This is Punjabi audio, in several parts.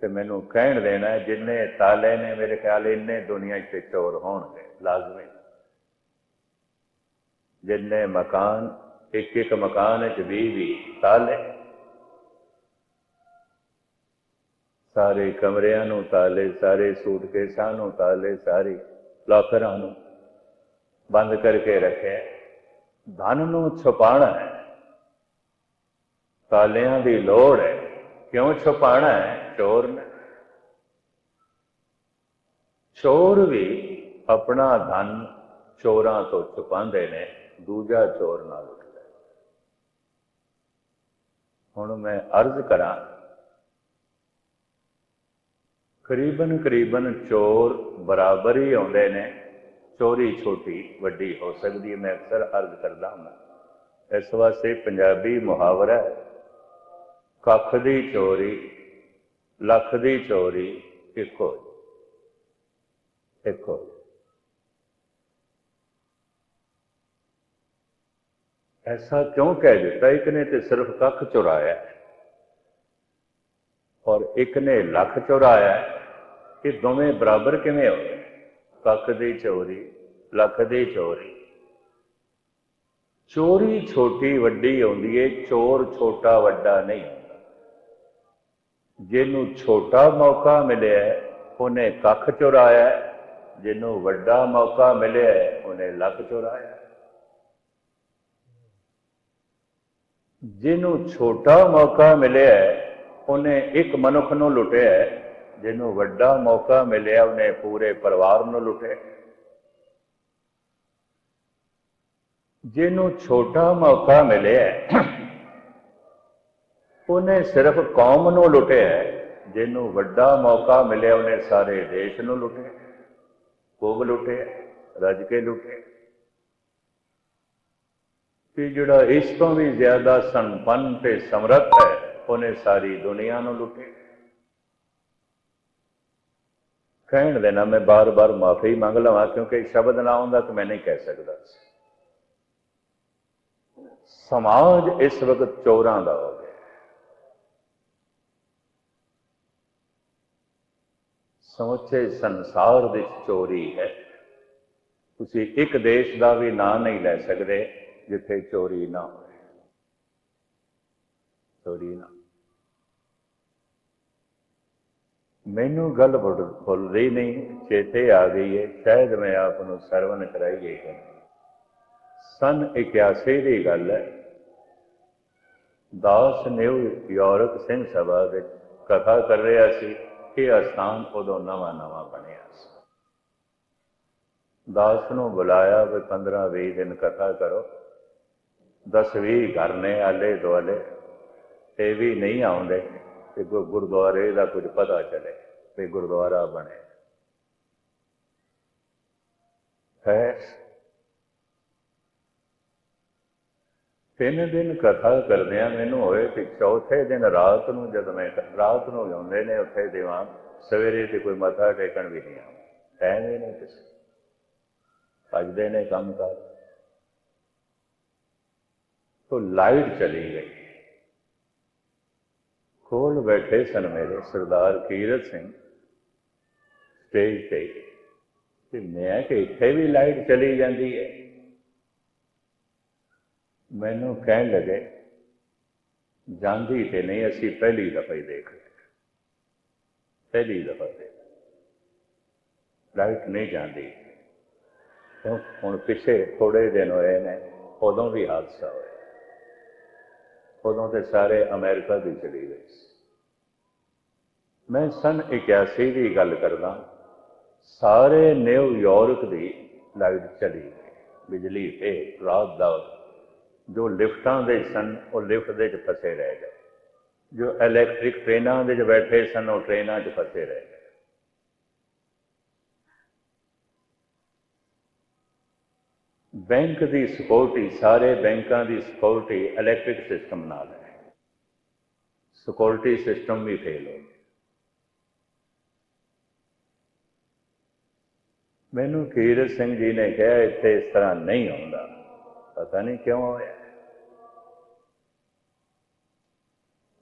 ਤੇ ਮੈਨੂੰ ਕਹਿਣ ਦੇਣਾ ਜਿੰਨੇ ਤਾਲੇ ਨੇ ਮੇਰੇ ਖਿਆਲ, ਇੰਨੇ ਦੁਨੀਆ 'ਚ ਚੋਰ ਹੋਣਗੇ, ਲਾਜ਼ਮੀ। ਜਿੰਨੇ ਮਕਾਨ, ਇੱਕ ਇੱਕ ਮਕਾਨ 'ਚ 20 20 ਤਾਲੇ। ਸਾਰੇ ਕਮਰਿਆਂ ਨੂੰ ਤਾਲੇ, ਸਾਰੇ ਸੂਟਕੇਸਾਂ ਨੂੰ ਤਾਲੇ, ਸਾਰੀ ਲਾਕਰਾਂ ਨੂੰ ਬੰਦ ਕਰਕੇ ਰੱਖਿਆ। ਧਨ ਨੂੰ ਛੁਪਾਣਾ ਹੈ। ਤਾਲਿਆਂ ਦੀ ਲੋੜ ਹੈ। ਕਿਉਂ ਛੁਪਾਣਾ ਹੈ? ਚੋਰ ਨੇ। ਚੋਰ ਵੀ ਆਪਣਾ ਧਨ ਚੋਰਾਂ ਤੋਂ ਛੁਪਾਉਂਦੇ ਨੇ, ਦੂਜਾ ਚੋਰ ਨਾਲ ਉੱਠਦਾ ਹੁਣ ਮੈਂ ਅਰਜ਼ ਕਰਾਂ, ਕਰੀਬਨ ਕਰੀਬਨ ਚੋਰ ਬਰਾਬਰ ਹੀ ਆਉਂਦੇ ਨੇ। ਚੋਰੀ ਛੋਟੀ ਵੱਡੀ ਹੋ ਸਕਦੀ ਹੈ, ਮੈਂ ਅਕਸਰ ਅਰਜ਼ ਕਰਦਾ ਹਾਂ ਇਸ ਵਾਸਤੇ ਪੰਜਾਬੀ ਮੁਹਾਵਰਾ ਹੈ। ਕੱਖ ਦੀ ਚੋਰੀ, ਲੱਖ ਦੀ ਚੋਰੀ ਇੱਕੋ ਇੱਕੋ ਐਸਾ ਕਿਉਂ ਕਹਿ ਦਿੱਤਾ? ਇੱਕ ਨੇ ਤੇ ਸਿਰਫ ਕੱਖ ਚੁਰਾਇਆ ਔਰ ਇੱਕ ਨੇ ਲੱਖ ਚੁਰਾਇਆ ਹੈ। ਇਹ ਦੋਵੇਂ ਬਰਾਬਰ ਕਿਵੇਂ ਹੋ ਗਏ? ਕੱਖ ਦੀ ਚੋਰੀ, ਲੱਖ ਦੀ ਚੋਰੀ। ਚੋਰੀ ਛੋਟੀ ਵੱਡੀ ਹੁੰਦੀ ਏ, ਚੋਰ ਛੋਟਾ ਵੱਡਾ ਨਹੀਂ। ਜਿਹਨੂੰ ਛੋਟਾ ਮੌਕਾ ਮਿਲਿਆ ਉਹਨੇ ਕੱਖ ਚੁਰਾਇਆ ਜਿਹਨੂੰ ਵੱਡਾ ਮੌਕਾ ਮਿਲਿਆ ਉਹਨੇ ਲੱਖ ਚੁਰਾਇਆ ਜਿਹਨੂੰ ਛੋਟਾ ਮੌਕਾ ਮਿਲਿਆ ਉਹਨੇ ਇੱਕ ਮਨੁੱਖ ਨੂੰ ਲੁੱਟਿਆ ਜਿਹਨੂੰ ਵੱਡਾ ਮੌਕਾ ਮਿਲਿਆ, ਉਹਨੇ ਪੂਰੇ ਪਰਿਵਾਰ ਨੂੰ ਲੁੱਟਿਆ ਜਿਹਨੂੰ ਛੋਟਾ ਮੌਕਾ ਮਿਲਿਆ ਉਹਨੇ ਸਿਰਫ ਕੌਮ ਨੂੰ ਲੁੱਟਿਆ ਜਿਹਨੂੰ ਵੱਡਾ ਮੌਕਾ ਮਿਲਿਆ, ਉਹਨੇ ਸਾਰੇ ਦੇਸ਼ ਨੂੰ ਲੁੱਟਿਆ ਖੂਬ ਲੁੱਟਿਆ, ਰੱਜ ਕੇ ਲੁੱਟਿਆ। ਕਿ ਜਿਹੜਾ ਇਸ ਤੋਂ ਵੀ ਜ਼ਿਆਦਾ ਸੰਪੰਨ ਤੇ ਸਮਰੱਥ ਹੈ, ਉਹਨੇ ਸਾਰੀ ਦੁਨੀਆ ਨੂੰ ਲੁੱਟਿਆ। ਕਹਿਣ ਦੇਣਾ ਮੈਂ ਬਾਰ-ਬਾਰ ਮਾਫੀ ਮੰਗ ਲਵਾਂ, ਕਿਉਂਕਿ ਸ਼ਬਦ ਨਾ ਆਉਂਦਾ ਤਾਂ ਮੈਂ ਨਹੀਂ ਕਹਿ ਸਕਦਾ। ਸਮਾਜ ਇਸ ਵਕਤ ਚੋਰਾਂ ਦਾ ਹੋ ਗਿਆ ਸਮੁੱਚੇ ਸੰਸਾਰ ਵਿੱਚ ਚੋਰੀ ਹੈ। ਤੁਸੀਂ ਇੱਕ ਦੇਸ਼ ਦਾ ਵੀ ਨਾਂ ਨਹੀਂ ਲੈ ਸਕਦੇ ਜਿੱਥੇ ਚੋਰੀ ਨਾ ਹੋਵੇ ਚੋਰੀ ਨਾ। ਮੈਨੂੰ ਗੱਲ ਭੁੱਲ ਭੁੱਲਦੀ ਨਹੀਂ, ਚੇਤੇ ਆ ਗਈ ਹੈ ਸ਼ਾਇਦ ਮੈਂ ਆਪ ਨੂੰ ਸਰਵਨ ਕਰਾਈਏ ਹੈ ਸਨ 81 ਦੀ ਗੱਲ ਹੈ। ਦਾਸ ਨਿਊ ਯਾਰਕ ਸਿੰਘ ਸਭਾ ਵਿੱਚ ਕਥਾ ਕਰ ਰਿਹਾ ਸੀ। ਇਹ ਅਸਥਾਨ ਉਦੋਂ ਨਵਾਂ ਨਵਾਂ ਬਣਿਆ ਸੀ। ਦਾਸ ਨੂੰ ਬੁਲਾਇਆ ਵੀ 15 20 ਦਿਨ ਕਥਾ ਕਰੋ। 10 20 ਘਰ ਨੇ ਆਲੇ ਦੁਆਲੇ, ਤੇ ਵੀ ਨਹੀਂ ਆਉਂਦੇ, ਤੇ ਗੁਰਦੁਆਰੇ ਦਾ ਕੁਝ ਪਤਾ ਚੱਲੇ ਤੇ ਗੁਰਦੁਆਰਾ ਬਣੇ ਹੈ ਤਿੰਨ ਦਿਨ ਕਥਾ ਕਰਦਿਆਂ ਮੈਨੂੰ ਹੋਏ ਕਿ ਚੌਥੇ ਦਿਨ ਰਾਤ ਨੂੰ ਜਦ ਮੈਂ ਰਾਤ ਨੂੰ ਜਾਂਦੇ ਨੇ ਉੱਥੇ ਦੀਵਾਨ, ਸਵੇਰੇ ਤੇ ਕੋਈ ਮੱਥਾ ਟੇਕਣ ਵੀ ਨਹੀਂ ਆਉਂਦਾ। ਟਾਈਮ ਹੀ ਨਹੀਂ ਕਿਸੇ ਭਜਦੇ ਨੇ ਕੰਮ ਕਰ। ਤੋ ਲਾਈਟ ਚਲੀ ਗਈ। ਕੋਲ ਬੈਠੇ ਸਨ ਮੇਰੇ ਸਰਦਾਰ ਕੀਰਤ ਸਿੰਘ। ਸਟੇਜ ਤੇ। ਤੇ ਮੈਂ ਕਿ ਇੱਥੇ ਵੀ ਲਾਈਟ ਚਲੀ ਜਾਂਦੀ ਹੈ? ਮੈਨੂੰ ਕਹਿਣ ਲੱਗੇ, ਜਾਂਦੀ ਤੇ ਨਹੀਂ, ਅਸੀਂ ਪਹਿਲੀ ਦਫਾ ਹੀ ਦੇਖ ਰਹੇ ਪਹਿਲੀ ਦਫਾ ਦੇਖ ਲਾਈਟ ਨਹੀਂ ਜਾਂਦੀ। ਕਿਉਂ? ਹੁਣ ਪਿੱਛੇ ਥੋੜੇ ਦਿਨ ਹੋਏ ਨੇ, ਉਦੋਂ ਵੀ ਹਾਦਸਾ ਹੋਇਆ। ਉਦੋਂ ਤੇ ਸਾਰੇ ਅਮਰੀਕਾ ਦੀ ਚਲੀ ਗਈ ਸੀ। ਮੈਂ ਸਨ 81 ਦੀ ਗੱਲ ਕਰਦਾ, ਸਾਰੇ ਨਿਊਯਾਰਕ ਦੀ ਲਾਈਟ ਚਲੀ ਗਈ। ਬਿਜਲੀ ਤੇ ਰਾਤ ਦਾ ਜੋ ਲਿਫਟਾਂ ਦੇ ਸਨ, ਉਹ ਲਿਫਟ ਦੇ ਵਿੱਚ ਫਸੇ ਰਹਿ ਗਏ। ਜੋ ਇਲੈਕਟ੍ਰਿਕ ਟ੍ਰੇਨਾਂ ਦੇ ਵਿੱਚ ਬੈਠੇ ਸਨ, ਉਹ ਟ੍ਰੇਨਾਂ 'ਚ ਫਸੇ ਰਹਿ ਗਏ। ਬੈਂਕ ਦੀ ਸਿਕਿਉਰਿਟੀ ਸਾਰੇ ਬੈਂਕਾਂ ਦੀ ਸਿਕਿਉਰਿਟੀ ਇਲੈਕਟ੍ਰਿਕ ਸਿਸਟਮ ਨਾਲ ਹੈ। ਸਿਕਿਉਰਿਟੀ ਸਿਸਟਮ ਵੀ ਫੇਲ ਹੋ ਗਿਆ ਮੈਨੂੰ ਕੀਰਤ ਸਿੰਘ ਜੀ ਨੇ ਕਿਹਾ, ਇੱਥੇ ਇਸ ਤਰ੍ਹਾਂ ਨਹੀਂ ਹੁੰਦਾ। ਪਤਾ ਨਹੀਂ ਕਿਉਂ ਹੋਇਆ।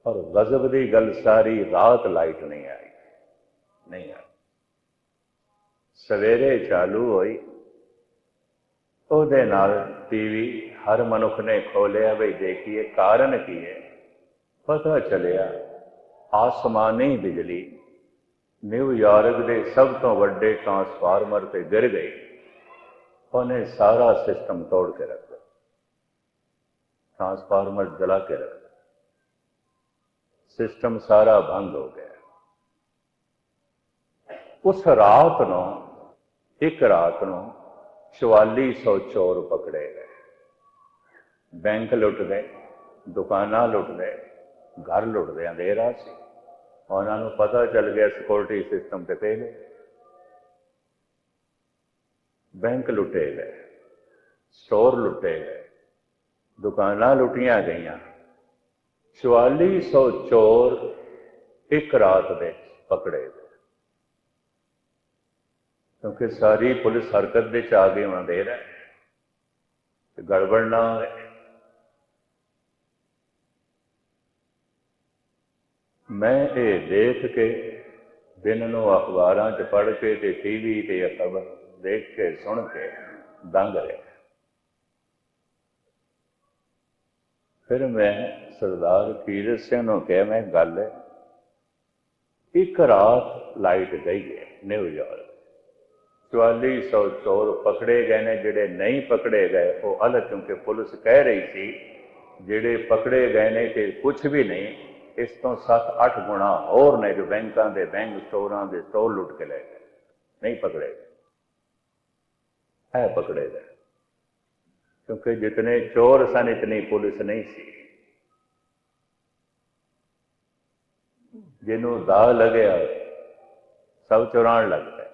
ਔਰ ਗਜ਼ਬ ਦੀ ਗੱਲ ਸਾਰੀ ਰਾਤ ਲਾਈਟ ਨਹੀਂ ਆਈ। ਨਹੀਂ ਆਈ। ਸਵੇਰੇ ਚਾਲੂ ਹੋਈ। ਉਹਦੇ ਨਾਲ ਟੀਵੀ ਹਰ ਮਨੁੱਖ ਨੇ ਖੋਲਿਆ ਬਈ ਦੇਖੀਏ ਕਾਰਨ ਕੀ ਹੈ। ਪਤਾ ਚੱਲਿਆ, ਆਸਮਾਨੀ ਬਿਜਲੀ ਨਿਊਯਾਰਕ ਦੇ ਸਭ ਤੋਂ ਵੱਡੇ ਟਰਾਂਸਫਾਰਮਰ ਤੇ ਗਿਰ ਗਈ। ਉਹਨੇ ਸਾਰਾ ਸਿਸਟਮ ਤੋੜ ਕੇ ਰੱਖ ਦਿੱਤਾ। ਟਰਾਂਸਫਾਰਮਰ ਜਲਾ ਕੇ ਰੱਖ ਸਿਸਟਮ ਸਾਰਾ ਬੰਦ ਹੋ ਗਿਆ। ਉਸ ਰਾਤ ਨੂੰ, ਇੱਕ ਰਾਤ ਨੂੰ 4400 ਚੋਰ ਪਕੜੇ ਗਏ। ਬੈਂਕ ਲੁੱਟ ਗਏ, ਦੁਕਾਨਾਂ ਲੁੱਟ ਗਏ, ਘਰ ਲੁੱਟਦੇ ਅੰਧੇਰਾ ਸੀ। ਉਹਨਾਂ ਨੂੰ ਪਤਾ ਚੱਲ ਗਿਆ ਸਿਕਿਉਰਿਟੀ ਸਿਸਟਮ ਤੇ ਫੇਲ ਬੈਂਕ ਲੁੱਟੇ ਗਏ, ਸਟੋਰ ਲੁੱਟੇ ਗਏ, ਦੁਕਾਨਾਂ ਲੁੱਟੀਆਂ ਗਈਆਂ। 4400 ਚੋਰ ਇੱਕ ਰਾਤ ਦੇ ਪਕੜੇ ਗਏ। ਕਿਉਂਕਿ ਸਾਰੀ ਪੁਲਿਸ ਹਰਕਤ ਦੇ ਚ ਆ ਗਈ ਉਹਨਾਂ ਦੇ ਹੈ ਤੇ ਗੜਬੜ ਨਾ ਹੋਵੇ ਮੈਂ ਇਹ ਦੇਖ ਕੇ ਦਿਨ ਨੂੰ ਅਖਬਾਰਾਂ 'ਚ ਪੜ੍ਹ ਕੇ ਤੇ ਟੀਵੀ ਤੇ ਖਬਰ ਦੇਖ ਕੇ ਸੁਣ ਕੇ ਦੰਗ ਰਿਹਾ। ਫਿਰ ਮੈਂ ਸਰਦਾਰ ਕੀਰਤ ਸਿੰਘ ਨੂੰ ਕਿਹਾ, ਮੈਂ ਗੱਲ ਹੈ, ਇੱਕ ਰਾਤ ਲਾਈਟ ਗਈ ਹੈ ਨਿਊਯਾਰਕ 4400 ਚੋਰ ਪਕੜੇ ਗਏ ਨੇ, ਜਿਹੜੇ ਨਹੀਂ ਪਕੜੇ ਗਏ, ਉਹ ਅਲੱਗ ਕਿਉਂਕਿ ਪੁਲਿਸ ਕਹਿ ਰਹੀ ਸੀ, ਜਿਹੜੇ ਪਕੜੇ ਗਏ ਨੇ ਤੇ ਕੁਝ ਵੀ ਨਹੀਂ, ਇਸ ਤੋਂ 7-8 ਗੁਣਾ ਹੋਰ ਨੇ ਜੋ ਬੈਂਕਾਂ ਦੇ, ਬੈਂਕ ਸਟੋਰਾਂ ਦੇ ਸਟੋਰ ਲੁੱਟ ਕੇ ਲੈ ਗਏ। ਨਹੀਂ ਪਕੜੇ ਗਏ। ਹੈ ਪਕੜੇ ਗਏ। ਕਿਉਂਕਿ ਜਿਤਨੇ ਚੋਰ ਸਨ, ਇਤਨੀ ਪੁਲਿਸ ਨਹੀਂ ਸੀ। ਜਿਹਨੂੰ ਦਾ ਲੱਗਿਆ, ਸਭ ਚੁਰਾਣ ਲੱਗਦਾ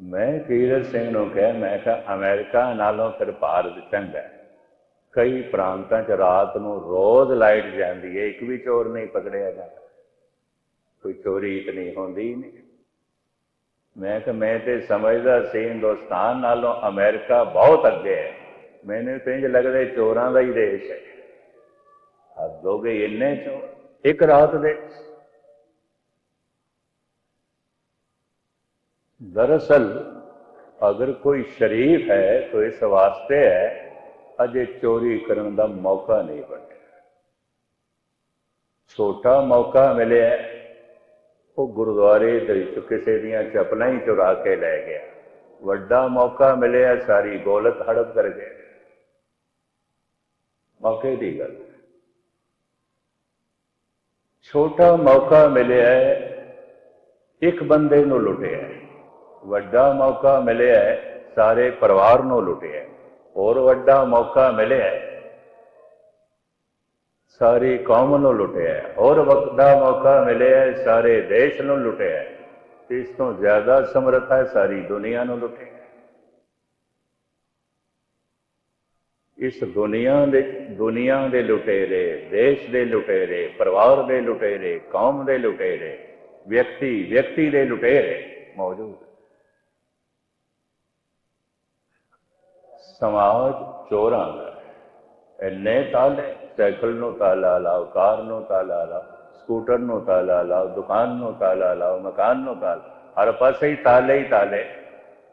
ਮੈਂ ਕੀਰਤ ਸਿੰਘ ਨੂੰ ਕਿਹਾ, ਮੈਂ ਕਿਹਾ, ਅਮਰੀਕਾ ਨਾਲੋਂ ਫਿਰ ਭਾਰਤ ਚੰਗਾ ਕਈ ਪ੍ਰਾਂਤਾਂ 'ਚ ਰਾਤ ਨੂੰ ਰੋਜ਼ ਲਾਈਟ ਜਾਂਦੀ ਹੈ, ਇੱਕ ਵੀ ਚੋਰ ਨਹੀਂ ਪਕੜਿਆ ਜਾਂਦਾ। ਕੋਈ ਚੋਰੀ ਇਤਨੀ ਹੁੰਦੀ ਨਹੀਂ। ਮੈਂ ਕਿ ਮੈਂ ਤੇ ਸਮਝਦਾ ਸੀ, ਹਿੰਦੁਸਤਾਨ ਨਾਲੋਂ ਅਮਰੀਕਾ ਬਹੁਤ ਅੱਗੇ ਹੈ। ਮੈਨੂੰ ਤੇ ਇੰਜ ਲੱਗਦਾ ਚੋਰਾਂ ਦਾ ਹੀ ਦੇਸ਼ ਹੈ। ਹੱਦ ਹੋ ਇੰਨੇ ਚੋਰ। ਇੱਕ ਰਾਤ ਦੇ ਦਰਅਸਲ, ਅਗਰ ਕੋਈ ਸ਼ਰੀਫ ਹੈ ਤਾਂ ਇਸ ਵਾਸਤੇ ਹੈ, ਅਜੇ ਚੋਰੀ ਕਰਨ ਦਾ ਮੌਕਾ ਨਹੀਂ ਬਣਿਆ। ਛੋਟਾ ਮੌਕਾ ਮਿਲਿਆ। ਉਹ ਗੁਰਦੁਆਰੇ ਦੇ ਵਿੱਚ ਕਿਸੇ ਦੀਆਂ ਚਪਲਾਂ ਹੀ ਚੁਰਾ ਕੇ ਲੈ ਗਿਆ। ਵੱਡਾ ਮੌਕਾ ਮਿਲਿਆ, ਸਾਰੀ ਗੋਲਤ ਹੜਪ ਕਰ ਗਏ ਮੌਕੇ ਦੀ ਗੱਲ। ਛੋਟਾ ਮੌਕਾ ਮਿਲਿਆ, ਇੱਕ ਬੰਦੇ ਨੂੰ ਲੁੱਟਿਆ। ਵੱਡਾ ਮੌਕਾ ਮਿਲਿਆ, ਸਾਰੇ ਪਰਿਵਾਰ ਨੂੰ ਲੁੱਟਿਆ। ਹੋਰ ਵੱਡਾ ਮੌਕਾ ਮਿਲਿਆ। ਸਾਰੀ ਕੌਮ ਨੂੰ ਲੁੱਟਿਆ ਹੋਰ ਵਕਤ ਦਾ ਮੌਕਾ ਮਿਲਿਆ ਸਾਰੇ ਦੇਸ਼ ਨੂੰ ਲੁੱਟਿਆ ਇਸ ਤੋਂ ਜ਼ਿਆਦਾ ਸਮਰੱਥਾ ਹੈ, ਸਾਰੀ ਦੁਨੀਆ ਨੂੰ ਲੁੱਟਿਆ ਇਸ ਦੁਨੀਆ ਦੇ ਦੁਨੀਆ ਦੇ ਲੁਟੇਰੇ ਦੇਸ਼ ਦੇ ਲੁਟੇਰੇ ਪਰਿਵਾਰ ਦੇ ਲੁਟੇਰੇ ਕੌਮ ਦੇ ਲੁਟੇਰੇ ਵਿਅਕਤੀ ਵਿਅਕਤੀ ਦੇ ਲੁਟੇਰੇ ਮੌਜੂਦ ਸਮਾਜ ਚੋਰਾਂ ਦਾ ਇੰਨੇ ਤਾਲੇ ਸਾਈਕਲ ਨੂੰ ਤਾਲਾ ਲਾਓ, ਕਾਰ ਨੂੰ ਤਾਲਾ ਲਾਓ, ਸਕੂਟਰ ਨੂੰ ਤਾਲਾ ਲਾਓ, ਦੁਕਾਨ ਨੂੰ ਤਾਲਾ ਲਾਓ, ਮਕਾਨ ਨੂੰ ਤਾਲਾ ਹਰ ਪਾਸੇ ਹੀ ਤਾਲੇ ਹੀ ਤਾਲੇ।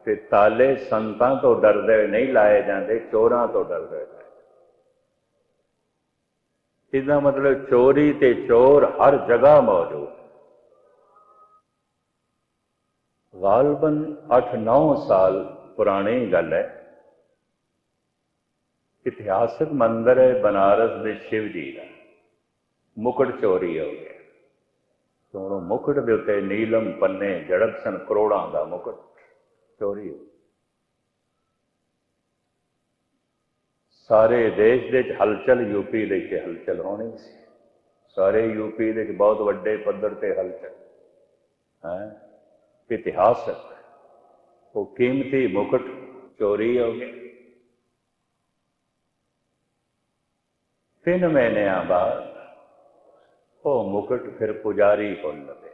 ਤੇ ਤਾਲੇ ਸੰਤਾਂ ਤੋਂ ਡਰਦੇ ਨਹੀਂ ਲਾਏ ਜਾਂਦੇ, ਚੋਰਾਂ ਤੋਂ ਡਰਦੇ ਨੇ ਇਹਦਾ ਮਤਲਬ ਚੋਰੀ ਤੇ ਚੋਰ ਹਰ ਜਗ੍ਹਾ ਮੌਜੂਦ ਗਾਲਬਨ 8-9 ਸਾਲ ਪੁਰਾਣੀ ਗੱਲ ਹੈ। ਇਤਿਹਾਸਕ ਮੰਦਰ ਹੈ ਬਨਾਰਸ ਦੇ ਸ਼ਿਵ ਜੀ ਦਾ। ਮੁਕਟ ਚੋਰੀ ਹੋ ਗਿਆ। ਤੋਂ ਮੁਕਟ ਦੇ ਉੱਤੇ ਨੀਲਮ, ਪੰਨੇ ਜੜਕ ਸਨ ਕਰੋੜਾਂ ਦਾ ਮੁਕਟ ਚੋਰੀ ਹੋ ਸਾਰੇ ਦੇਸ਼ ਦੇ ਵਿੱਚ ਹਲਚਲ ਯੂਪੀ ਦੇ ਵਿੱਚ ਹਲਚਲ ਹੋਣੀ ਸੀ। ਸਾਰੇ ਯੂਪੀ ਦੇ ਵਿੱਚ ਬਹੁਤ ਵੱਡੇ ਪੱਧਰ ਤੇ ਹਲਚਲ। ਹੈ? ਇਤਿਹਾਸਕ। ਉਹ ਕੀਮਤੀ ਮੁਕਟ ਚੋਰੀ ਹੋ ਗਿਆ। ਤਿੰਨ ਮਹੀਨਿਆਂ ਬਾਅਦ ਉਹ ਮੁਕਟ ਫਿਰ ਪੁਜਾਰੀ ਕੋਲ ਲੱਗੇ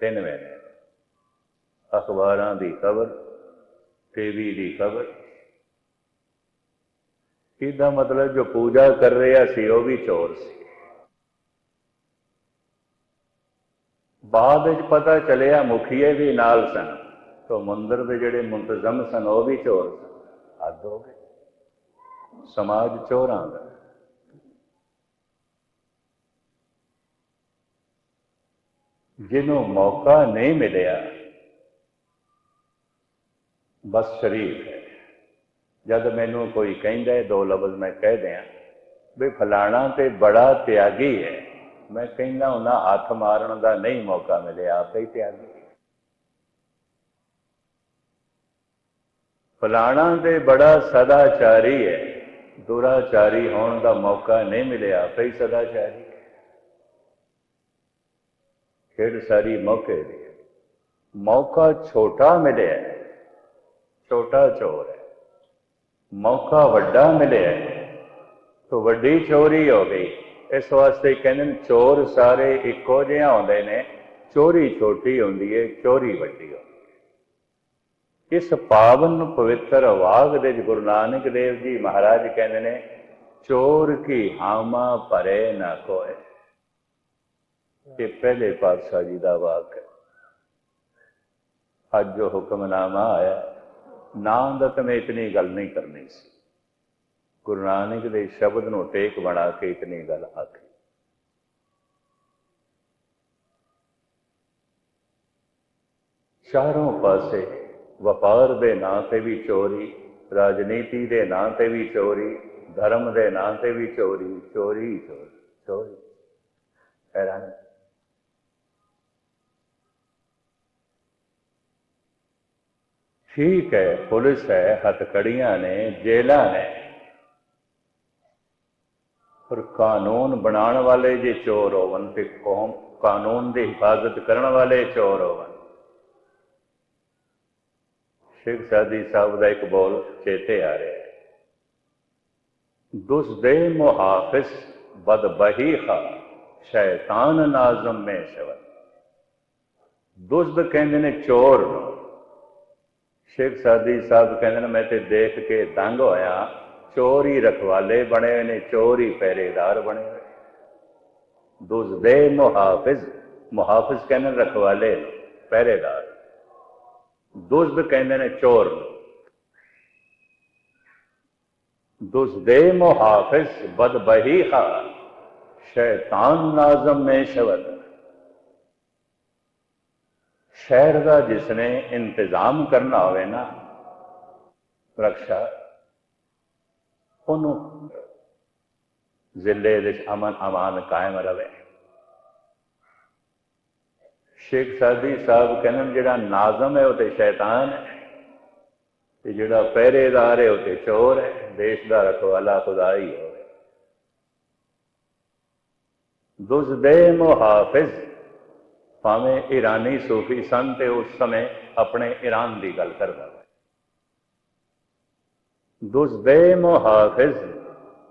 ਤਿੰਨ ਮਹੀਨੇ ਅਖਬਾਰਾਂ ਦੀ ਖਬਰ, ਟੀਵੀ ਦੀ ਖਬਰ। ਇਹਦਾ ਮਤਲਬ ਜੋ ਪੂਜਾ ਕਰ ਰਿਹਾ ਸੀ, ਉਹ ਵੀ ਚੋਰ ਸੀ। ਬਾਅਦ ਵਿੱਚ ਪਤਾ ਚੱਲਿਆ ਮੁਖੀਏ ਵੀ ਨਾਲ ਸਨ। ਤੋਂ ਮੰਦਰ ਦੇ ਜਿਹੜੇ ਮੁੰਤਜ਼ਮ ਸਨ, ਉਹ ਵੀ ਚੋਰ ਸਨ। ਹੱਦ ਹੋ ਗਏ ਸਮਾਜ ਚੋਰਾਂ ਦਾ। ਜਿਹਨੂੰ ਮੌਕਾ ਨਹੀਂ ਮਿਲਿਆ, ਬਸ ਸ਼ਰੀਫ ਹੈ। ਜਦ ਮੈਨੂੰ ਕੋਈ ਕਹਿੰਦਾ ਦੋ ਲਫ਼ਜ਼ ਮੈਂ ਕਹਿ ਦਿਆਂ, ਵੀ ਫਲਾਣਾ ਤੇ ਬੜਾ ਤਿਆਗੀ ਹੈ। ਮੈਂ ਕਹਿੰਦਾ ਉਹਨਾਂ ਹੱਥ ਮਾਰਨ ਦਾ ਨਹੀਂ ਮੌਕਾ ਮਿਲਿਆ, ਆਪੇ ਹੀ ਤਿਆਗੀ। ਫਲਾਣਾ ਤੇ ਬੜਾ ਸਦਾਚਾਰੀ ਹੈ। ਦੁਰਾਚਾਰੀ ਹੋਣ ਦਾ ਮੌਕਾ ਨਹੀਂ ਮਿਲਿਆ। ਆਪੇ ਸਦਾਚਾਰੀ ਹੈ। ਖੇਡ ਸਾਰੀ ਮੌਕੇ ਦੀ ਮੌਕਾ ਛੋਟਾ ਮਿਲਿਆ ਛੋਟਾ ਚੋਰ ਹੈ। ਮੌਕਾ ਵੱਡਾ ਮਿਲਿਆ ਹੈ, ਤਾਂ ਵੱਡੀ ਚੋਰੀ ਹੋ ਗਈ। ਇਸ ਵਾਸਤੇ ਕਹਿੰਦੇ ਨੇ ਚੋਰ ਸਾਰੇ ਇੱਕੋ ਜਿਹੇ ਆਉਂਦੇ ਨੇ। ਚੋਰੀ ਛੋਟੀ ਹੁੰਦੀ ਹੈ ਚੋਰੀ ਵੱਡੀ ਹੁੰਦੀ ਇਸ ਪਾਵਨ ਪਵਿੱਤਰ ਵਾਗ ਦੇ ਗੁਰੂ ਨਾਨਕ ਦੇਵ ਜੀ ਮਹਾਰਾਜ ਕਹਿੰਦੇ ਨੇ, ਚੋਰ ਕੀ ਹਾਮਾ ਭਰੇ ਨਾ ਕੋਏ। ਇਹ ਪਹਿਲੇ ਪਾਤਸ਼ਾਹ ਜੀ ਦਾ ਵਾਕ ਹੈ। ਅੱਜ ਜੋ ਹੁਕਮਨਾਮਾ ਆਇਆ। ਨਾਮ ਦਾ ਤਾਂ ਮੈਂ ਇਤਨੀ ਗੱਲ ਨਹੀਂ ਕਰਨੀ ਸੀ। ਗੁਰੂ ਨਾਨਕ ਦੇ ਸ਼ਬਦ ਨੂੰ ਟੇਕ ਬਣਾ ਕੇ ਇਤਨੀ ਗੱਲ ਆਖੀ। ਚਾਰੋਂ ਪਾਸੇ ਵਪਾਰ ਦੇ ਨਾਂ ਤੇ ਵੀ ਚੋਰੀ, ਰਾਜਨੀਤੀ ਦੇ ਨਾਂ ਤੇ ਵੀ ਚੋਰੀ, ਧਰਮ ਦੇ ਨਾਂ ਤੇ ਵੀ ਚੋਰੀ ਚੋਰੀ ਚੋਰੀ ਚੋਰੀ। ਹੈਰਾਨ। ਠੀਕ ਹੈ, ਪੁਲਿਸ ਹੈ, ਹੱਥਕੜੀਆਂ ਨੇ, ਜੇਲਾਂ ਨੇ। ਪਰ ਕਾਨੂੰਨ ਬਣਾਉਣ ਵਾਲੇ ਜੇ ਚੋਰ ਹੋਵਨ ਤੇ ਕੌਮ, ਕਾਨੂੰਨ ਦੀ ਹਿਫਾਜ਼ਤ ਕਰਨ ਵਾਲੇ ਚੋਰ ਹੋਵਨ ਸ਼ੇਖ ਸਾਦੀ ਸਾਹਿਬ ਦਾ ਇੱਕ ਬੋਲ ਚੇਤੇ ਆ ਰਿਹਾ ਹੈ। ਦੁਸ ਦੇ ਮੁਹਾਫਿਜ਼ ਖਾ ਸ਼ੈਤਾਨ ਨਾਜ਼ਮ ਮੇ ਸ਼ਵਤ ਦੁਸਦ ਕਹਿੰਦੇ ਨੇ ਚੋਰ ਨੂੰ। ਸ਼ੇਖ ਸਾਦੀ ਸਾਹਿਬ ਕਹਿੰਦੇ ਨੇ ਮੈਂ ਤੇ ਦੇਖ ਕੇ ਦੰਗ ਹੋਇਆ ਚੋਰ ਹੀ ਰਖਵਾਲੇ ਬਣੇ ਹੋਏ ਨੇ ਚੋਰ ਹੀ ਪਹਿਰੇਦਾਰ ਬਣੇ ਹੋਏ ਦੁਸਦੇ ਮੁਹਾਫਿਜ਼ ਮੁਹਾਫਿਜ਼ ਕਹਿੰਦੇ ਨੇ ਰਖਵਾਲੇ ਨੂੰ, ਪਹਿਰੇਦਾਰ। ਦੁਜ਼ਦ ਕਹਿੰਦੇ ਨੇ ਚੋਰ ਨੂੰ। ਦੁਜ਼ਦੇ ਮੁਹਾਫਿਜ਼ ਬਦ ਬਹੀਹਾ ਸ਼ੈਤਾਨ ਨਾਜ਼ਮ ਮੇ ਸ਼ਵਤ ਸ਼ਹਿਰ ਦਾ ਜਿਸਨੇ ਇੰਤਜ਼ਾਮ ਕਰਨਾ ਹੋਵੇ ਨਾ ਰੱਖਿਆ ਉਹਨੂੰ ਜ਼ਿਲ੍ਹੇ ਦੇ ਵਿੱਚ ਅਮਨ ਅਮਾਨ ਕਾਇਮ ਰਵੇ ਸ਼ੇਖ ਸਾਦੀ ਸਾਹਿਬ ਕਹਿੰਦੇ ਨੇ ਜਿਹੜਾ ਨਾਜ਼ਮ ਹੈ ਉਹ ਤੇ ਸ਼ੈਤਾਨ ਹੈ ਤੇ ਜਿਹੜਾ ਪਹਿਰੇਦਾਰ ਹੈ ਉਹ ਤੇ ਚੋਰ ਹੈ, ਦੇਸ਼ ਦਾ ਰਖਵਾਲਾ ਖੁਦਾ ਹੀ ਹੋਵੇ। ਦੁਜ਼ਦੇ ਮੁਹਾਫਿਜ਼, ਭਾਵੇਂ ਈਰਾਨੀ ਸੂਫੀ ਸਨ ਤੇ ਉਸ ਸਮੇਂ ਆਪਣੇ ਈਰਾਨ ਦੀ ਗੱਲ ਕਰਦਾ ਹੈ ਦੁਜ਼ਦੇ ਮੁਹਾਫਿਜ਼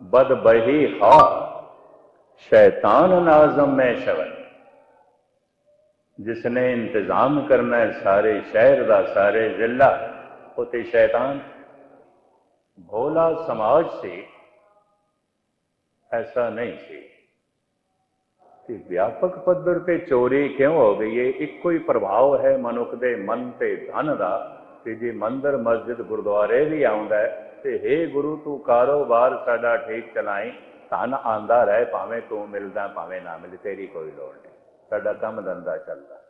ਬਦ ਬਹੀ ਖਾ, ਸ਼ੈਤਾਨ ਨਾਜ਼ਮ ਮੈਂ ਸ਼ਵਨ ਜਿਸਨੇ ਇੰਤਜ਼ਾਮ ਕਰਨਾ ਹੈ, ਸਾਰੇ ਸ਼ਹਿਰ ਦਾ, ਸਾਰੇ ਜ਼ਿਲ੍ਹਾ ਉਹ ਤੇ ਸ਼ੈਤਾਨ। ਭੋਲਾ ਸਮਾਜ ਸੀ ਐਸਾ ਨਹੀਂ ਸੀ ਕਿ ਵਿਆਪਕ ਪੱਧਰ ਤੇ ਚੋਰੀ ਕਿਉਂ ਹੋ ਗਈ ਹੈ। ਇੱਕੋ ਹੀ ਪ੍ਰਭਾਵ ਹੈ ਮਨੁੱਖ ਦੇ ਮਨ ਤੇ ਧਨ ਦਾ ਕਿ ਜੇ ਮੰਦਰ, ਮਸਜਿਦ, ਗੁਰਦੁਆਰੇ ਵੀ ਆਉਂਦਾ ਤੇ हे ਗੁਰੂ, ਤੂੰ ਕਾਰੋਬਾਰ ਸਾਡਾ ਠੀਕ ਚਲਾਈ, ਧਨ ਆਂਦਾ ਰਹੇ, ਭਾਵੇਂ ਤੂੰ ਮਿਲਦਾ, ਭਾਵੇਂ ਨਾ ਮਿਲੇ, ਤੇਰੀ ਕੋਈ ਲੋੜ ਨਹੀਂ। ਸਾਡਾ ਕੰਮ ਧੰਦਾ ਚੱਲਦਾ।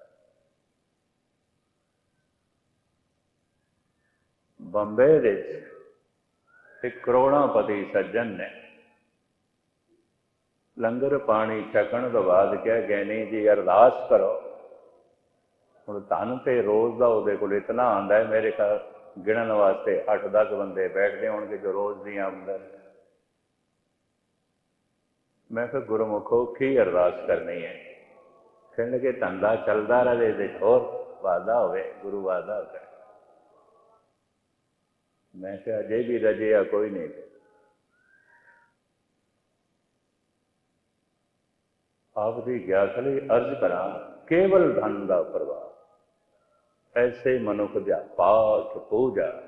ਬੰਬੇ ਦੇ ਵਿੱਚ ਇੱਕ ਕਰੋੜਾਪਤੀ ਸੱਜਣ ਨੇ ਲੰਗਰ ਪਾਣੀ ਛਕਣ ਤੋਂ ਬਾਅਦ ਕਿਹਾ ਗੈਣੀ ਜੀ ਅਰਦਾਸ ਕਰੋ। ਹੁਣ ਧਨ ਤੇ ਰੋਜ਼ ਦਾ ਉਹਦੇ ਕੋਲ ਇਤਨਾ ਆਂਦਾ ਹੈ, ਮੇਰੇ ਘਰ ਗਿਣਨ ਵਾਸਤੇ 8-10 ਬੰਦੇ ਬੈਠਦੇ ਹੋਣਗੇ ਜੋ ਰੋਜ਼ ਦੀ ਆਮਦਨ ਮੈਂ ਕਿਹਾ, ਗੁਰਮੁਖੋ, ਕੀ ਅਰਦਾਸ ਕਰਨੀ ਹੈ? ਕਹਿੰਦੇ ਕਿ ਧੰਦਾ ਚੱਲਦਾ ਰਹੇ ਤੇ ਹੋਰ ਵਾਦਾ ਹੋਵੇ, ਗੁਰੂ ਵਾਦਾ ਕਰੇ ਮੈਂ ਕਿਹਾ, ਅਜੇ ਵੀ ਰਜਿਆ ਕੋਈ ਨਹੀਂ। ਆਪ ਦੀ ਗਿਆਸ ਲਈ ਅਰਜ਼ ਕਰਾਂ, ਕੇਵਲ ਧਨ ਦਾ ਪ੍ਰਵਾਹ। ਐਸੇ ਮਨੁੱਖ ਦਾ ਪਾਠ ਪੂਜਾ।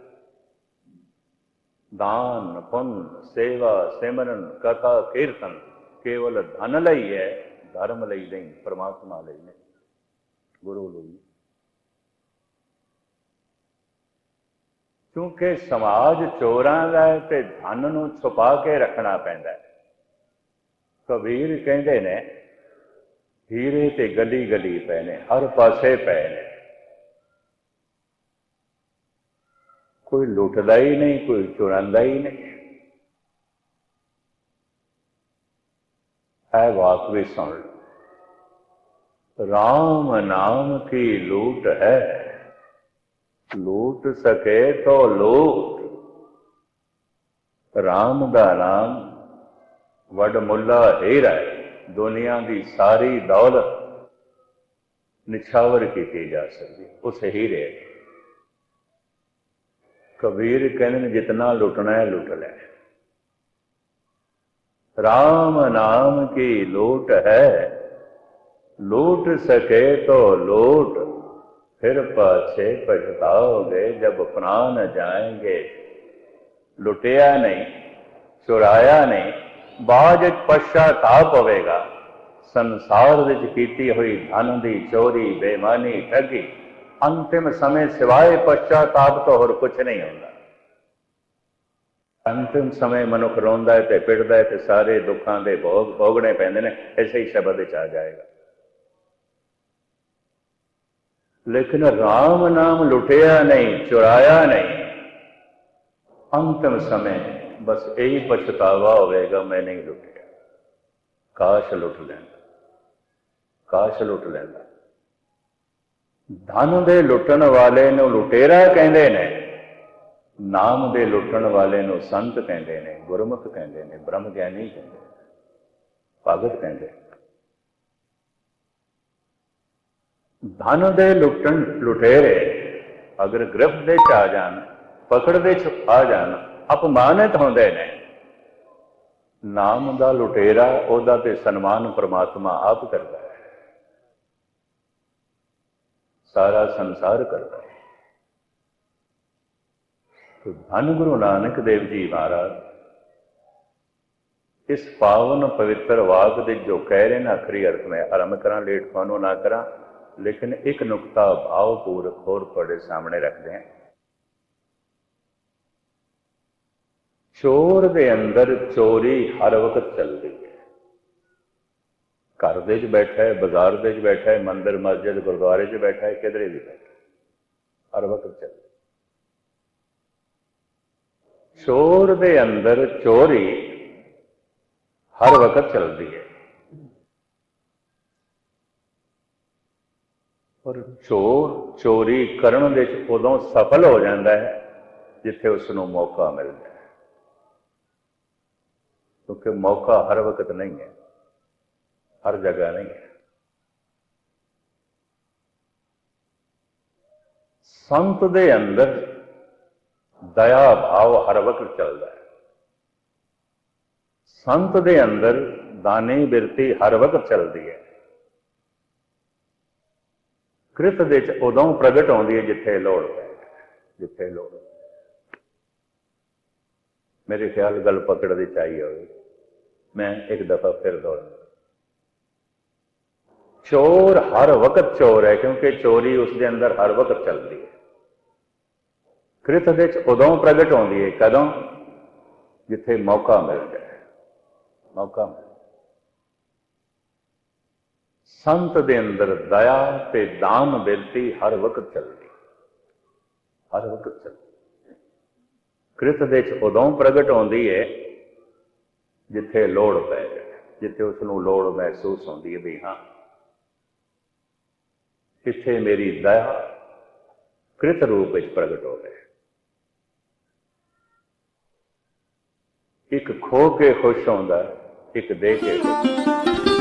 ਦਾਨ, ਪੁੰਨ, ਸੇਵਾ, ਸਿਮਰਨ, ਕਥਾ, ਕੀਰਤਨ ਕੇਵਲ ਧਨ ਲਈ ਹੈ। ਧਰਮ ਲਈ ਨਹੀਂ, ਪਰਮਾਤਮਾ ਲਈ ਨਹੀਂ, ਗੁਰੂ ਲਈ ਕਿਉਂਕਿ ਸਮਾਜ ਚੋਰਾਂ ਦਾ ਤੇ ਧਨ ਨੂੰ ਛੁਪਾ ਕੇ ਰੱਖਣਾ ਪੈਂਦਾ ਹੈ। ਕਬੀਰ ਕਹਿੰਦੇ ਨੇ, ਹੀਰੇ ਤੇ ਗਲੀ ਗਲੀ ਪਏ ਨੇ, ਹਰ ਪਾਸੇ ਪਏ ਨੇ। ਕੋਈ ਲੁੱਟਦਾ ਹੀ ਨਹੀਂ, ਕੋਈ ਚੁਰਾਂਦਾ ਹੀ ਨਹੀਂ। ਹੈ ਬਾਤ ਵੀ ਸੁਣ ਲਓ। ਰਾਮ ਨਾਮ ਕੀ ਲੂਟ ਹੈ? ਲੂਟ ਸਕੇ ਤੋ ਲੂਟ। ਰਾਮ ਦਾ ਨਾਮ ਵੱਡ ਮੁੱਲਾ ਹੀਰਾ ਹੈ। ਦੁਨੀਆ ਦੀ ਸਾਰੀ ਦੌਲਤ ਨਿਛਾਵਰ ਕੀਤੀ ਜਾ ਸਕਦੀ, ਉਸ ਹੀਰੇ ਕਬੀਰ ਕਹਿੰਦੇ ਨੇ, ਜਿਤਨਾ ਲੁੱਟਣਾ ਹੈ, ਲੁੱਟ ਲੈ। ਰਾਮ ਨਾਮ ਕੀ ਲੂਟ ਹੈ लूट सके तो लूट फिर पाछे पछताओगे जब प्राण जाएंगे लुटिया नहीं ਚੁਰਾਇਆ ਨਹੀਂ ਬਾਅਦ ਵਿੱਚ ਪਛਤਾਪ ਹੋਵੇਗਾ ਸੰਸਾਰ ਵਿੱਚ ਕੀਤੀ ਹੋਈ ਧਨ ਦੀ ਚੋਰੀ ਬੇਈਮਾਨੀ ਠੱਗੀ ਅੰਤਿਮ ਸਮੇਂ ਸਿਵਾਏ ਪਛਤਾਪ ਤੋਂ ਹੋਰ ਕੁਝ ਨਹੀਂ ਹੁੰਦਾ ਅੰਤਿਮ ਸਮੇਂ ਮਨੁੱਖ ਰੋਂਦਾ ਹੈ ਤੇ ਪਿੜਦਾ ਹੈ ਤੇ ਸਾਰੇ ਦੁੱਖਾਂ ਦੇ ਭੋਗ ਭੋਗਣੇ ਪੈਂਦੇ ਨੇ, ਇਸੇ ਹੀ ਸ਼ਬਦ ਵਿੱਚ ਆ ਜਾਏਗਾ। ਲੇਕਿਨ ਰਾਮ ਨਾਮ ਲੁਟਿਆ ਨਹੀਂ, ਚੁਰਾਇਆ ਨਹੀਂ। ਅੰਤਿਮ ਸਮੇਂ ਬਸ ਇਹੀ ਪਛਤਾਵਾ ਹੋਵੇਗਾ, ਮੈਂ ਨਹੀਂ ਲੁੱਟਿਆ। ਕਾਸ਼ ਲੁੱਟ ਲੈਂਦਾ। ਕਾਸ਼ ਲੁੱਟ ਲੈਂਦਾ। ਧਨ ਦੇ ਲੁੱਟਣ ਵਾਲੇ ਨੂੰ ਲੁਟੇਰਾ ਕਹਿੰਦੇ ਨੇ। ਨਾਮ ਦੇ ਲੁੱਟਣ ਵਾਲੇ ਨੂੰ ਸੰਤ ਕਹਿੰਦੇ ਨੇ, ਗੁਰਮੁਖ ਕਹਿੰਦੇ ਨੇ, ਬ੍ਰਹਮ ਗਿਆਨੀ ਕਹਿੰਦੇ ਨੇ, ਭਗਤ ਕਹਿੰਦੇ ਧਨ ਦੇ ਲੁੱਟਣ ਲੁਟੇਰੇ, ਅਗਰ ਗ੍ਰਿਫਤ ਦੇ ਚ ਆ ਜਾਣ, ਪਕੜ ਦੇ ਚ ਆ ਜਾਣ, ਅਪਮਾਨਿਤ ਹੁੰਦੇ ਨੇ। ਨਾਮ ਦਾ ਲੁਟੇਰਾ ਉਹਦਾ ਤੇ ਸਨਮਾਨ ਪ੍ਰਮਾਤਮਾ ਆਪ ਕਰਦਾ ਹੈ। ਸਾਰਾ ਸੰਸਾਰ ਕਰਦਾ ਹੈ। ਧੰਨ ਗੁਰੂ ਨਾਨਕ ਦੇਵ ਜੀ ਮਹਾਰਾਜ, ਇਸ ਪਾਵਨ ਪਵਿੱਤਰ ਵਾਕ ਦੇ ਜੋ ਕਹਿ ਰਹੇ ਨੇ, ਆਖਰੀ ਅਰਥ ਮੈਂ ਆਰੰਭ ਕਰਾਂ, ਲੇਟ ਤੁਹਾਨੂੰ ਨਾ ਕਰਾਂ, ਲੇਕਿਨ ਇੱਕ ਨੁਕਤਾ ਭਾਵਪੂਰਕ ਹੋਰ ਤੁਹਾਡੇ ਸਾਹਮਣੇ ਰੱਖਦੇ ਹਾਂ। ਚੋਰ ਦੇ ਅੰਦਰ ਚੋਰੀ ਹਰ ਵਕਤ ਚੱਲਦੀ ਹੈ। ਘਰ ਦੇ ਚ ਬੈਠਾ ਹੈ, ਬਾਜ਼ਾਰ ਦੇ ਚ ਬੈਠਾ ਹੈ, ਮੰਦਿਰ, ਮਸਜਿਦ, ਗੁਰਦੁਆਰੇ 'ਚ ਬੈਠਾ ਹੈ, ਕਿਧਰੇ ਵੀ ਬੈਠਾ ਹਰ ਵਕਤ ਚੱਲਦੀ ਚੋਰ ਦੇ ਅੰਦਰ ਚੋਰੀ ਹਰ ਵਕਤ ਚੱਲਦੀ ਹੈ। ਪਰ ਚੋਰ ਚੋਰੀ ਕਰਨ ਦੇ ਵਿੱਚ ਉਦੋਂ ਸਫਲ ਹੋ ਜਾਂਦਾ ਹੈ, ਜਿੱਥੇ ਉਸ ਨੂੰ ਮੌਕਾ ਮਿਲਦਾ ਹੈ। ਕਿਉਂਕਿ ਮੌਕਾ ਹਰ ਵਕਤ ਨਹੀਂ ਹੈ, ਹਰ ਜਗ੍ਹਾ ਨਹੀਂ ਹੈ। ਸੰਤ ਦੇ ਅੰਦਰ ਦਇਆ ਭਾਵ ਹਰ ਵਕਤ ਚੱਲਦਾ ਹੈ। ਸੰਤ ਦੇ ਅੰਦਰ ਦਾਨੀ ਬਿਰਤੀ ਹਰ ਵਕਤ ਚੱਲਦੀ ਹੈ। ਕ੍ਰਿਤ ਦੇ ਚ ਉਦੋਂ ਪ੍ਰਗਟ ਆਉਂਦੀ ਹੈ ਜਿੱਥੇ ਲੋੜ ਹੈ, ਜਿੱਥੇ ਲੋੜ ਮੇਰੇ ਖਿਆਲ ਗੱਲ ਪਕੜ ਦੀ ਚਾਹੀ ਹੋਵੇ ਮੈਂ ਇੱਕ ਦਫਾ ਫਿਰ ਦੁਹਰਾ ਚੋਰ ਹਰ ਵਕਤ ਚੋਰ ਹੈ, ਕਿਉਂਕਿ ਚੋਰੀ ਉਸ ਦੇ ਅੰਦਰ ਹਰ ਵਕਤ ਚੱਲਦੀ ਹੈ। ਕ੍ਰਿਤ ਵਿੱਚ ਉਦੋਂ ਪ੍ਰਗਟ ਹੁੰਦੀ ਹੈ ਕਦੋਂ? ਜਿੱਥੇ ਮੌਕਾ ਮਿਲ ਜਾਏ। ਮੌਕਾ ਮਿਲ ਸੰਤ ਦੇ ਅੰਦਰ ਦਇਆ ਤੇ ਦਾਨ ਬੇਨਤੀ ਹਰ ਵਕਤ ਚੱਲਦੀ। ਹਰ ਵਕਤ ਚੱਲਦੀ। ਕ੍ਰਿਤ ਵਿੱਚ ਉਦੋਂ ਪ੍ਰਗਟ ਹੁੰਦੀ ਹੈ ਜਿੱਥੇ ਲੋੜ ਪੈ ਜਾਏ। ਜਿੱਥੇ ਉਸ ਨੂੰ ਲੋੜ ਮਹਿਸੂਸ ਹੁੰਦੀ ਹੈ ਵੀ ਹਾਂ, ਇੱਥੇ ਮੇਰੀ ਦਇਆ ਕ੍ਰਿਤ ਰੂਪ ਵਿੱਚ ਪ੍ਰਗਟ ਹੋ ਹੋਵੇ ਇੱਕ ਖੋ ਕੇ ਖੁਸ਼ ਹੁੰਦਾ ਇੱਕ ਦੇ ਕੇ ਖੁਸ਼